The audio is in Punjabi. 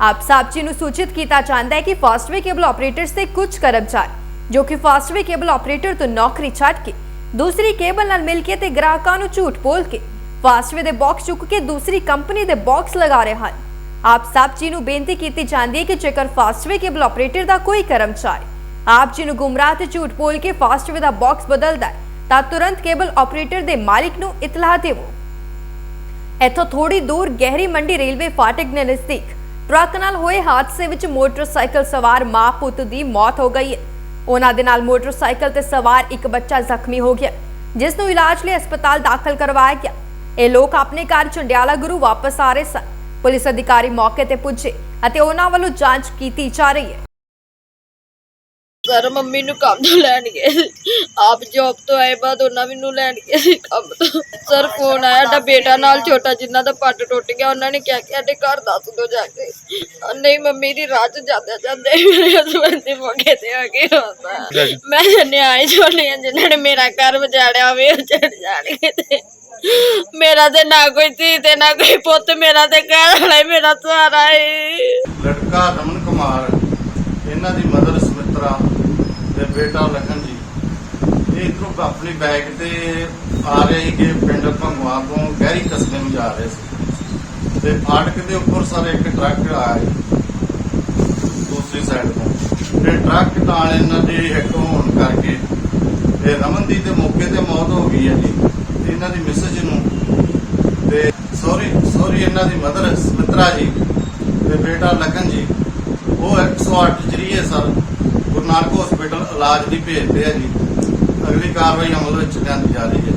ਆਪ ਸਾਬਚੀ ਨੂੰ ਸੂਚਿਤ ਕੀਤਾ ਜਾਂਦਾ ਹੈ ਕਿ ਫਾਸਟਵੇ ਕੇਬਲ ਆਪਰੇਟਰਸ ਦੇ ਕੁਝ ਕਰਮਚਾਰੀ ਜੋ ਕਿ ਫਾਸਟਵੇ ਕੇਬਲ ਆਪਰੇਟਰ ਤੋਂ ਨੌਕਰੀ ਛੱਡ ਕੇ ਦੂਸਰੀ ਕੇਬਲ ਨਾਲ ਮਿਲ ਕੇ ਤੇ ਗ੍ਰਾਹਕਾਂ ਨੂੰ ਝੂਠ ਬੋਲ ਕੇ ਫਾਸਟਵੇ ਦੇ ਬਾਕਸ ਚੁੱਕ ਕੇ ਦੂਸਰੀ ਕੰਪਨੀ ਦੇ ਬਾਕਸ ਲਗਾ ਰਹੇ ਹਨ ਆਪ ਸਾਬਚੀ ਨੂੰ ਬੇਨਤੀ ਕੀਤੀ ਜਾਂਦੀ ਹੈ ਕਿ ਜੇਕਰ ਫਾਸਟਵੇ ਕੇਬਲ ਆਪਰੇਟਰ ਦਾ ਕੋਈ ਕਰਮਚਾਰੀ ਆਪ ਜੀ ਨੂੰ ਗੁੰਮਰਾਹ ਤੇ ਝੂਠ ਬੋਲ ਕੇ ਫਾਸਟਵੇ ਦਾ ਬਾਕਸ ਬਦਲਦਾ ਹੈ ਤਾਂ ਤੁਰੰਤ ਕੇਬਲ ਆਪਰੇਟਰ ਦੇ ਮਾਲਿਕ ਨੂੰ ਇਤਲਾਹ ਦੇਵੋ ਇੱਥੋਂ ਥੋੜੀ ਦੂਰ ਗਹਿਰੀ ਮੰਡੀ ਰੇਲਵੇ ਫਾਟਕ ਦੇ ਨਜ਼ਦੀਕ ਟਰੱਕ ਨਾਲ ਹੋਏ ਹਾਦਸੇ ਵਿੱਚ ਮੋਟਰਸਾਈਕਲ ਸਵਾਰ ਮਾਂ ਪੁੱਤ ਦੀ ਮੌਤ ਹੋ ਗਈ। ਹੈ ਉਹਨਾਂ ਦੇ ਨਾਲ ਮੋਟਰਸਾਈਕਲ ਤੇ ਸਵਾਰ ਇੱਕ ਬੱਚਾ ਜ਼ਖਮੀ ਹੋ ਗਿਆ, ਜਿਸ ਨੂੰ ਇਲਾਜ ਲਈ ਹਸਪਤਾਲ ਦਾਖਲ ਕਰਵਾਇਆ ਗਿਆ। ਇਹ ਲੋਕ ਆਪਣੇ ਘਰ ਚੰਡਿਆਲਾ ਗੁਰੂ ਵਾਪਸ ਆ ਰਹੇ ਸਨ। ਪੁਲਿਸ ਅਧਿਕਾਰੀ ਮੌਕੇ ਤੇ ਪੁੱਜੇ ਅਤੇ ਉਹਨਾਂ ਵੱਲੋਂ ਜਾਂਚ ਕੀਤੀ ਜਾ ਰਹੀ ਹੈ। ਸਰ ਮੰਮੀ ਨੂੰ ਕੰਮ ਤੋਂ ਲੈਣ ਗਏ ਸੀ। ਆਪ ਜੌਬ ਤੋਂ ਆਏ ਬਾਅਦ ਉਹਨਾਂ ਮੈਨੂੰ ਲੈਣ ਗਏ ਸੀ ਕੰਮ ਤੋਂ। ਸਰ ਫੋਨ ਆਇਆ ਸਾਡਾ ਬੇਟਾ ਨਾਲ ਛੋਟਾ ਜਿੰਨਾ ਦਾ ਪੱਟ ਟੁੱਟ ਗਿਆ ਉਹਨਾਂ ਨੇ ਕਿਹਾ ਕਿ ਸਾਡੇ ਘਰ ਦੱਸ ਦੋ ਜਾ ਕੇ। ਅਹ ਨਹੀਂ ਮੰਮੀ ਦੀ ਰਾਹ ਚ ਜਾਂਦੇ ਜਾਂਦੇ ਮੇਰੇ ਹਸਬੰਦ ਦੇ ਮੋਗੇ ਤੇ ਆ ਕੇ ਹੁੰਦਾ ਮੈਂ ਨਿਆਏ ਛੋਲੇ ਆ ਜਿਨ੍ਹਾਂ ਨੇ ਮੇਰਾ ਘਰ ਵਜਾੜਿਆ ਹੋਵੇ ਉਹ ਚੜ ਜਾਣਗੇ ਤੇ। ਮੇਰਾ ਤੇ ਨਾ ਕੋਈ ਧੀ ਤੇ ਨਾ ਕੋਈ ਪੁੱਤ ਮੇਰਾ ਤੇ ਘਰ ਵਾਲਾ ਹੀ ਮੇਰਾ ਸਹਾਰਾ ਹੈ ਲੜਕਾ ਰਮਨ ਕੁਮਾਰ। ਇਹਨਾਂ ਦੀ ਮਦਰ ਸੁਮਿਤਰਾ ਤੇ ਬੇਟਾ ਲਖਨ ਜੀ, ਇਹ ਇਧਰੋਂ ਆਪਣੀ ਬੈਗ ਤੇ ਆ ਰਹੇ ਕਿ ਪਿੰਡ ਭੰਗਵਾ ਤੋਂ ਗਹਿਰੀ ਕਸਬੇ ਨੂੰ ਜਾ ਰਹੇ ਸੀ। ਤੇ ਫਾਟਕ ਦੇ ਉੱਪਰ ਸਾਰੇ ਇੱਕ ਟਰੱਕ ਆਇਆ ਦੂਸਰੀ ਸਾਈਡ ਤੋਂ। ਤੇ ਟਰੱਕ ਨਾਲ ਇਹਨਾਂ ਦੇ ਹਿੱਟ ਹੋਣ ਕਰਕੇ ਤੇ ਰਮਨ ਦੀ ਤੇ ਮੌਕੇ ਤੇ ਮੌਤ ਹੋ ਗਈ ਹੈ ਜੀ। ਤੇ ਇਹਨਾਂ ਦੀ ਮਿਸਜ ਨੂੰ ਤੇ ਸੌਰੀ ਸੌਰੀ, ਇਹਨਾਂ ਦੀ ਮਦਰ ਸੁਮਿਤਰਾ ਜੀ ਤੇ ਬੇਟਾ ਲਖਨ ਜੀ 108 ਜਰੀਏ ਸਰ, ਗੁਰੂ ਨਾਨਕ ਹਸਪੀਟਲ ਇਲਾਜ ਲਈ ਭੇਜਦੇ ਆ ਜੀ। ਅਗਲੀ ਕਾਰਵਾਈ ਅਮਲ ਵਿੱਚ ਲਿਆਂਦੀ ਜਾ ਰਹੀ ਹੈ।